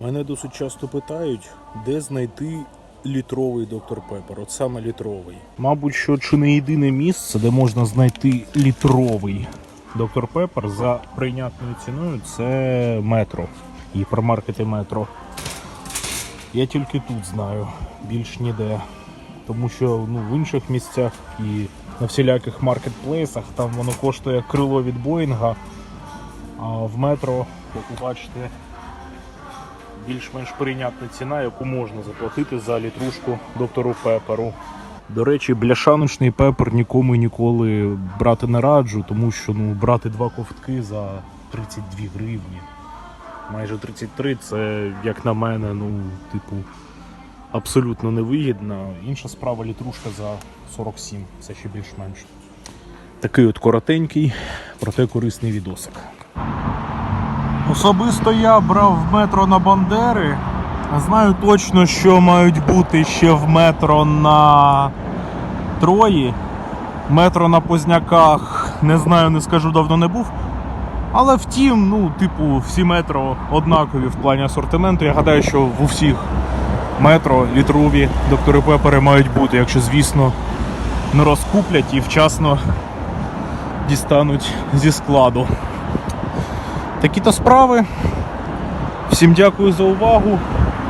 Мене досить часто питають, де знайти літровий доктор Пепер, от саме літровий. Мабуть, що чи не єдине місце, де можна знайти літровий доктор Пепер за прийнятною ціною, це метро. Гіпермаркети метро. Я тільки тут знаю, більш ніде. Тому що ну, в інших місцях і на всіляких маркетплейсах там воно коштує крило від Боїнга, а в метро, як ви бачите, більш-менш прийнятна ціна, яку можна заплатити за літрушку доктору Пеперу. До речі, бляшаночний пепер нікому і ніколи брати не раджу, тому що ну, брати два ковтки за 32 гривні, майже 33 це, як на мене, ну, типу, абсолютно невигідно. Інша справа літрушка за 47, це ще більш-менш. Такий от коротенький, проте корисний відосик. Особисто я брав метро на Бандери. Знаю точно, що мають бути ще в метро на Трої. Метро на Позняках, не знаю, не скажу, давно не був. Але втім, ну, типу, всі метро однакові в плані асортименту. Я гадаю, що в усіх метро літрові доктори Пепери мають бути, якщо, звісно, не розкуплять і вчасно дістануть зі складу. Такі то справи. Всім дякую за увагу.